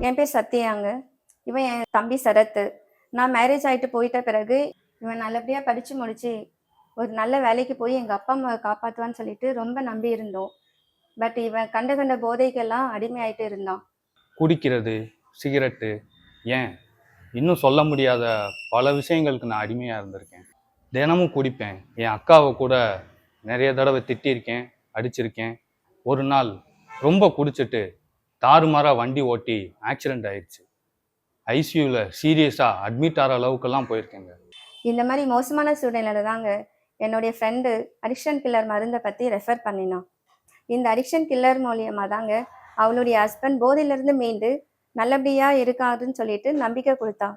என் பேர் சத்யாங்க. இவன் என் தம்பி சரத்து. நான் மேரேஜ் ஆகிட்டு போயிட்ட பிறகு இவன் நல்லபடியாக படித்து முடிச்சு ஒரு நல்ல வேலைக்கு போய் எங்கள் அப்பா அம்மாவை காப்பாற்றுவான்னு சொல்லிட்டு ரொம்ப நம்பி இருந்தோம். பட் இவன் கண்ட கண்ட போதைக்கெல்லாம் அடிமையாயிட்டு இருந்தான். குடிக்கிறது சிகரெட்டு ஏன்? இன்னும் சொல்ல முடியாத பல விஷயங்களுக்கு நான் அடிமையாக இருந்திருக்கேன். தினமும் குடிப்பேன். என் அக்காவை கூட நிறைய தடவை திட்டியிருக்கேன் அடிச்சிருக்கேன். ஒரு நாள் ரொம்ப குடிச்சிட்டு தாறுமாறாக வண்டி ஓட்டி ஆக்சிடெண்ட் ஆயிடுச்சு ஐசியூவில் சீரியஸாக அட்மிட் ஆகிற அளவுக்கெல்லாம் போயிருக்கேங்க. இந்த மாதிரி மோசமான சூழ்நிலையில தாங்க என்னுடைய ஃப்ரெண்டு அடிக்ஷன் கில்லர் மருந்தை பற்றி ரெஃபர் பண்ணினான். இந்த அடிக்ஷன் கில்லர் மூலியமாக தாங்க அவளுடைய ஹஸ்பண்ட் போதையிலேருந்து மீண்டு நல்லபடியாக இருக்காதுன்னு சொல்லிட்டு நம்பிக்கை கொடுத்தா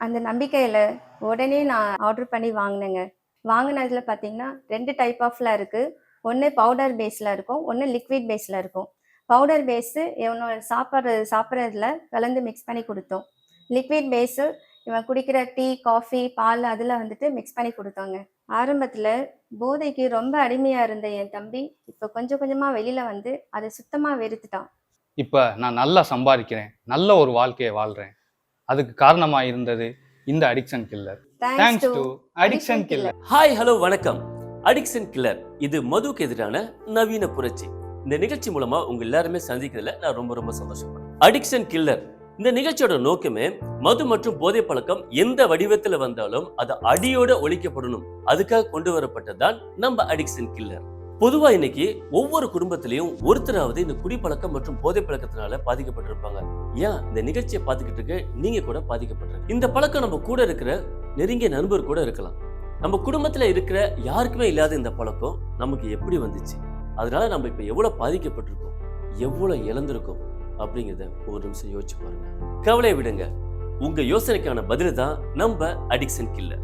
அந்த நம்பிக்கையில் உடனே நான் ஆர்டர் பண்ணி வாங்கினேங்க. வாங்கினதில் பார்த்தீங்கன்னா ரெண்டு டைப் ஆஃப்ல இருக்குது ஒன்று பவுடர் பேஸில் இருக்கும் ஒன்று லிக்விட் பேஸில் இருக்கும். பவுடர் பேஸு இவனோட சாப்பிட்றது சாப்பிட்றதுல கலந்து மிக்ஸ் பண்ணி கொடுத்தோம். லிக்விட் பேஸு இவன் குடிக்கிற டீ காஃபி பால் அதில் வந்துட்டு மிக்ஸ் பண்ணி கொடுத்தோங்க. ஆரம்பத்தில் போதைக்கு ரொம்ப அடிமையாக இருந்த என் தம்பி இப்போ கொஞ்சம் கொஞ்சமாக வெளியில் வந்து அதை சுத்தமாக வெறுத்துட்டான். இப்போ நான் நல்லா சம்பாதிக்கிறேன் நல்ல ஒரு வாழ்க்கையை வாழ்கிறேன் அதுக்கு காரணமாக இருந்தது இந்த addiction killer thanks to addiction killer hi hello வணக்கம். அடிக்ஷன் கில்லர் இது மதுக்கு எதிரான நவீன புரட்சி. இந்த நிகழ்ச்சி மூலமா உங்க எல்லாருமே சந்திக்கிறதுல நான் ரொம்ப ரொம்ப சந்தோஷப்படுறேன். அடிக்ஷன் கில்லர் இந்த நிகழ்ச்சியோட நோக்கமே மது மற்றும் போதை பழக்கம் எந்த வடிவத்துல வந்தாலும் அது அடியோட ஒழிக்கப்படணும். அதுக்காக கொண்டு வரப்பட்டதுதான் நம்ம அடிக்ஷன் கில்லர் பொதுவா இன்னைக்கு ஒவ்வொரு குடும்பத்திலையும் ஒருத்தராவது இந்த குடிப்பழக்கம் மற்றும் போதை பழக்கத்தினால பாதிக்கப்பட்டிருப்பாங்க. ஏன்? இந்த நிகழ்ச்சியை பார்த்துக்கிட்டு இருக்க நீங்க கூட பாதிக்கப்பட்டிருக்க இந்த பழக்கம் நம்ம கூட இருக்கிற நெருங்கிய நண்பர் கூட இருக்கலாம். நம்ம குடும்பத்துல இருக்கிற யாருக்குமே இல்லாத இந்த பழக்கம் நமக்கு எப்படி வந்துச்சு? அதனால நம்ம இப்ப எவ்வளவு பாதிக்கப்பட்டிருக்கோம் எவ்வளவு இழந்திருக்கோம் அப்படிங்கிறத ஒரு நிமிஷம் யோசிச்சு பாருங்க. கவலையை விடுங்க. உங்க யோசனைக்கான பதில் தான் நம்ம அடிக்ஷன் கில்லர்